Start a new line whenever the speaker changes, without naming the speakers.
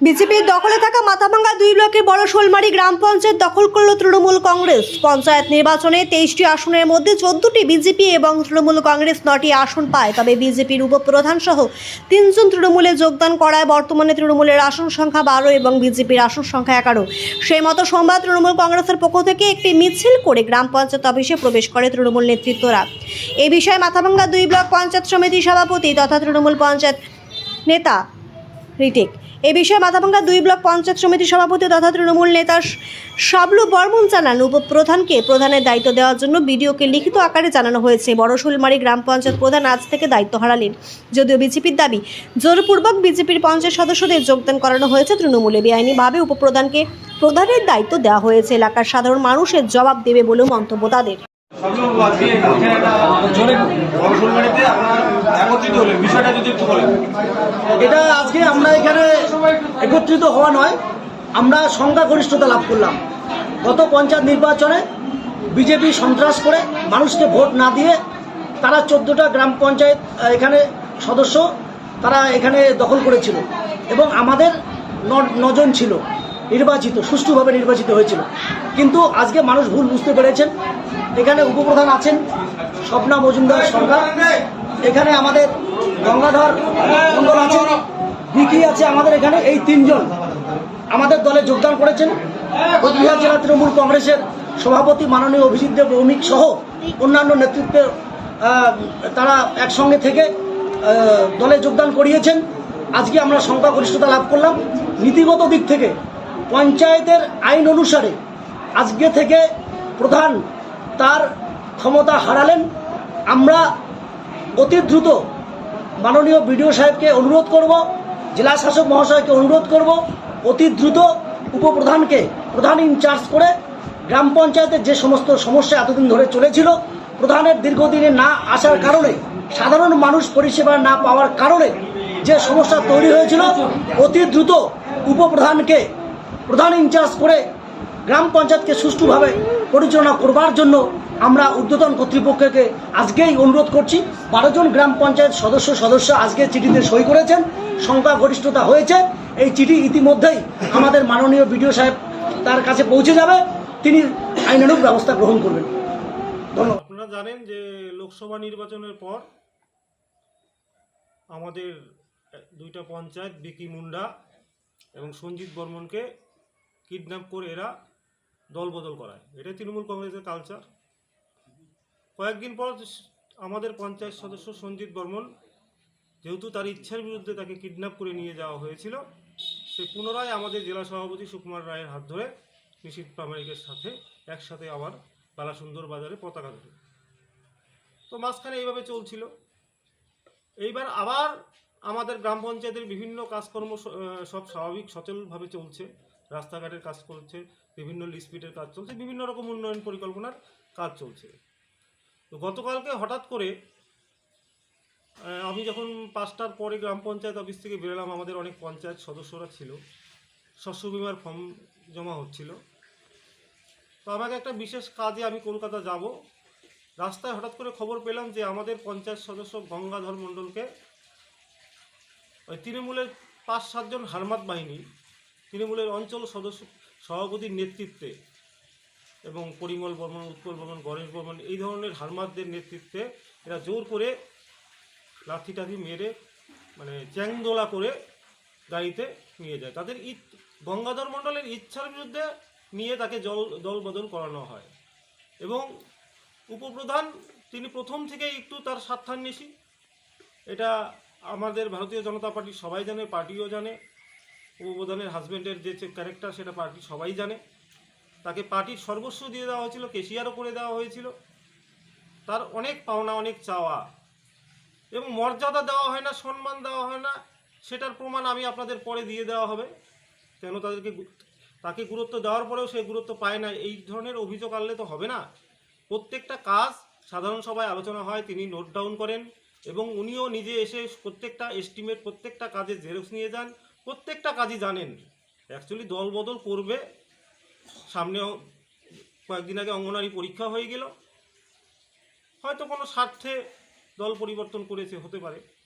বিজেপির দখলে থাকা মাথাভাঙ্গা দুই ব্লকের বড় শোলমারি গ্রাম পঞ্চায়েত দখল করল তৃণমূল কংগ্রেস। পঞ্চায়েত নির্বাচনে তেইশটি আসনের মধ্যে চোদ্দটি বিজেপি এবং তৃণমূল কংগ্রেস নটি আসন পায়। তবে বিজেপির উপপ্রধান সহ তিনজন তৃণমূলে যোগদান করায় বর্তমানে তৃণমূলের আসন সংখ্যা বারো এবং বিজেপির আসন সংখ্যা এগারো। সেই মতো সোমবার তৃণমূল কংগ্রেসের পক্ষ থেকে একটি মিছিল করে গ্রাম পঞ্চায়েত অফিসে প্রবেশ করে তৃণমূল নেতৃত্বরা। এ বিষয়ে মাথাভাঙ্গা দুই ব্লক পঞ্চায়েত সমিতির সভাপতি তথা তৃণমূল পঞ্চায়েত নেতা রিটেক এ বিষয়ে মাথাভাঙ্গা দুই ব্লক পঞ্চায়েত সমিতির সভাপতি তথা তৃণমূল নেতা শাবলু বর্মন জানান, উপপ্রধানকে প্রধানের দায়িত্ব দেওয়ার জন্য বিডিওকে লিখিত আকারে জানানো হয়েছে। বড় শুলমারি গ্রাম পঞ্চায়েত প্রধান আজ থেকে দায়িত্ব হারালেন। যদিও বিজেপির দাবি, জোরপূর্বক বিজেপির পঞ্চায়েত সদস্যদের যোগদান করানো হয়েছে তৃণমূলে। বেআইনিভাবে উপপ্রধানকে প্রধানের দায়িত্ব দেওয়া হয়েছে। এলাকার সাধারণ মানুষের জবাব দেবে বলেও মন্তব্য তাদের।
এটা আজকে আমরা এখানে একত্রিত হওয়া নয়, আমরা সংখ্যাগরিষ্ঠতা লাভ করলাম। গত পঞ্চায়েত নির্বাচনে বিজেপি সন্ত্রাস করে মানুষকে ভোট না দিয়ে তারা চোদ্দোটা গ্রাম পঞ্চায়েত এখানে সদস্য তারা এখানে দখল করেছিল এবং আমাদের নজন ছিল নির্বাচিত, সুষ্ঠুভাবে নির্বাচিত হয়েছিল। কিন্তু আজকে মানুষ ভুল বুঝতে পেরেছেন। এখানে উপপ্রধান আছেন স্বপ্না মজুমদার সরকার। এখানে আমাদের গঙ্গাধর মন্ডল আছে বিকি আছে আমাদের এখানে, এই তিনজন আমাদের দলে যোগদান করেছেন। কোচবিহার জেলা তৃণমূল কংগ্রেসের সভাপতি মাননীয় অভিজিৎ দেব ভৌমিক সহ অন্যান্য নেতৃত্বে তারা একসঙ্গে থেকে দলে যোগদান করিয়েছেন। আজকে আমরা সংখ্যাগরিষ্ঠতা লাভ করলাম। নীতিগত দিক থেকে পঞ্চায়েতের আইন অনুসারে আজকে থেকে প্রধান তার ক্ষমতা হারালেন, আমরা অতি দ্রুত মাননীয় বিডিও সাহেবকে অনুরোধ করব, জেলা শাসক মহাশয়কে অনুরোধ করব, অতি দ্রুত উপপ্রধানকে, প্রধান ইনচার্জ করে গ্রাম পঞ্চায়েতের যে সমস্ত সমস্যা এতদিন ধরে চলেছিল, প্রধানের দীর্ঘদিনে না আসার কারণে, সাধারণ মানুষ পরিষেবা না পাওয়ার কারণে যে সমস্যা তৈরি হয়েছিল, অতি দ্রুত উপপ্রধানকে, প্রধান ইনচার্জ করে গ্রাম পঞ্চায়েতকে সুষ্ঠুভাবে পরিচালনা করবার জন্য আমরা ঊর্ধ্বতন কর্তৃপক্ষকে আজকেই অনুরোধ করছি। বারো জন গ্রাম পঞ্চায়েত সদস্য সদস্য আজকে চিঠিতে সই করেছেন। সংখ্যাগরিষ্ঠতা হয়েছে। এই চিঠি ইতিমধ্যেই আমাদের মাননীয় বিডিও সাহেব তার কাছে পৌঁছে যাবে। তিনি আইনানুগ ব্যবস্থা গ্রহণ করবেন। ধন্যবাদ।
আপনারা জানেন যে লোকসভা নির্বাচনের পর আমাদের দুইটা পঞ্চায়েত, বিকি মুন্ডা এবং সঞ্জিত বর্মনকে কিডন্যাপ করে এরা দলবদল করায়। এটাই তৃণমূল কংগ্রেসের কালচার কয়েকদিন পর আমাদের পঞ্চায়েত সদস্য সঞ্জিত বর্মন, যেহেতু তার ইচ্ছার বিরুদ্ধে তাকে কিডন্যাপ করে নিয়ে যাওয়া হয়েছিল, সে পুনরায় আমাদের জেলা সভাপতি সুকুমার রায়ের হাত ধরে নিশীত প্রামাণিকের সাথে একসাথে আবার বালাসুন্দর বাজারে পতাকা ধরে। তো মাঝখানে এইভাবে চলছিল। এইবার আবার আমাদের গ্রাম পঞ্চায়েতের বিভিন্ন কাজকর্ম সব স্বাভাবিক, সচলভাবে চলছে। রাস্তাঘাটের কাজ চলছে, বিভিন্ন লিস্পিটের কাজ চলছে, বিভিন্ন রকম উন্নয়ন পরিকল্পনার কাজ চলছে। তো গতকালকে হঠাৎ করে আমি যখন পাঁচটার পরে গ্রাম পঞ্চায়েত অফিস থেকে বেরোলাম, আমাদের অনেক পঞ্চায়েত সদস্যরা ছিল। শস্য বিমার ফর্ম জমা হচ্ছিল। তো আমাকে একটা বিশেষ কাজে আমি কলকাতা যাব। রাস্তায় হঠাৎ করে খবর পেলাম যে আমাদের পঞ্চায়েত সদস্য গঙ্গাধর মণ্ডলকে ওই তৃণমূলের পাঁচ সাতজন হারমাত বাহিনী, তৃণমূলের অঞ্চল সদস্য সভাপতির নেতৃত্বে এবং পরিমল বর্মন, উৎপল বর্মন, গণেশ বর্মন, এই ধরনের হারমাতদের নেতৃত্বে এরা জোর করে লাঠি টাঠি মেরে মানে চ্যাংদোলা করে গাড়িতে নিয়ে যায়। তাদের ইচ, গঙ্গাধর মণ্ডলের ইচ্ছার বিরুদ্ধে নিয়ে তাকে জল দল বদল করানো হয়। এবং উপপ্রধান, তিনি প্রথম থেকেই একটু তার স্বার্থান্বেষী। এটা আমাদের ভারতীয় জনতা পার্টি সবাই জানে, পার্টিও জানে। উপপ্রধানের হাজব্যান্ডের যে ক্যারেক্টার সেটা পার্টি সবাই জানে। তাকে পার্টির সর্বস্ব দিয়ে দেওয়া হয়েছিল, কেশিয়ারও করে দেওয়া হয়েছিল। তার অনেক পাওনা, অনেক চাওয়া। এবং মর্যাদা দেওয়া হয় না, সম্মান দেওয়া হয় না, সেটার প্রমাণ আমি আপনাদের পরে দিয়ে দেওয়া হবে। কেন তাদেরকে তাকে গুরুত্ব দেওয়ার পরেও সে গুরুত্ব পায় না। এই ধরনের অভিযোগ আনলে তো হবে না। প্রত্যেকটা কাজ সাধারণ সভায় আলোচনা হয়, তিনি নোট ডাউন করেন। এবং উনিও নিজে এসে প্রত্যেকটা এস্টিমেট প্রত্যেকটা কাজে জেরক্স নিয়ে যান, প্রত্যেকটা কাজই জানেন। অ্যাকচুয়ালি দল বদল করবে। সামনে কয়েকদিন আগে অঙ্গনারী পরীক্ষা হয়ে গেল। হয়তো কোনো স্বার্থে দল পরিবর্তন করেছে, হতে পারে।